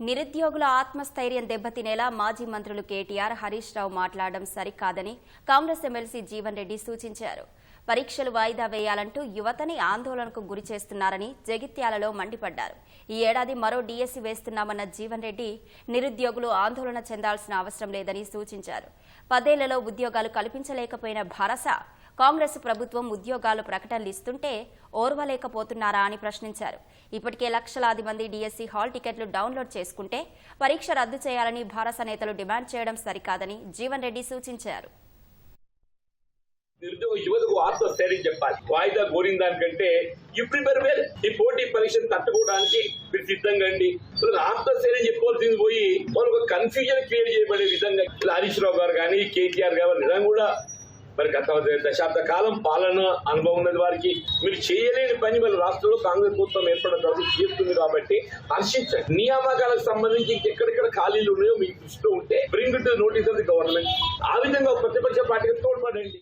నిరుద్యోగుల ఆత్మస్థైర్యం దెబ్బతినేలా మాజీ మంత్రులు కేటీఆర్ హరీష్ రావు మాట్లాడడం సరికాదని కాంగ్రెస్ ఎమ్మెల్సీ జీవన్ రెడ్డి సూచించారు. పరీక్షలు వాయిదా వేయాలంటూ యువతని ఆందోళనకు గురి చేస్తున్నారని జగిత్యాలలో మండిపడ్డారు. ఈ ఏడాది మరో డీఎస్సీ వేస్తున్నామన్న జీవన్ రెడ్డి నిరుద్యోగులు ఆందోళన చెందాల్సిన అవసరం లేదని సూచించారు. పదేళ్ళలో ఉద్యోగాలు కల్పించలేకపోయిన భరస కాంగ్రెస్ ప్రభుత్వం ఉద్యోగాలు ప్రకటనలు ఇస్తుంటే ఓర్వలేకపోతున్నారా అని ప్రశ్నించారు. ఇప్పటికే లక్షలాది మంది డీఎస్సీ హాల్ టికెట్లు డౌన్లోడ్ చేసుకుంటే పరీక్ష రద్దు చేయాలని భారత నేతలు డిమాండ్ చేయడం సరికాదని జీవన్ రెడ్డి సూచించారు. నిరుద్యోగ యువతకు ఆత్మస్థైర్యం చెప్పాలి. వాయిదా కోరిన దానికంటే యు ప్రిపేర్ వెల్ ఈ పోటీ పరీక్షను తట్టుకోవడానికి మీరు సిద్ధంగా అండి. ఆత్మస్థైర్యం చెప్పుకోవాల్సింది పోయి మనకు కన్ఫ్యూజన్ క్రియేట్ చేయబడే విధంగా. హరీష్ రావు గారు కానీ కేటీఆర్ గారు నిజంగా కూడా మరి గత దశాబ్ద కాలం పాలన అనుభవం ఉన్నది వారికి. మీరు చేయలేని పని మన రాష్ట్రంలో కాంగ్రెస్ ప్రభుత్వం ఏర్పడిన తర్వాత చేస్తుంది కాబట్టి హర్షించండి. నియామకాలకు సంబంధించి ఇంకెక్కడెక్కడ ఖాళీలు ఉన్నాయో మీకు దృష్టిలో ఉంటే bring to notice of the government ఆ విధంగా ప్రతిపక్ష పార్టీకి తోడ్పడండి.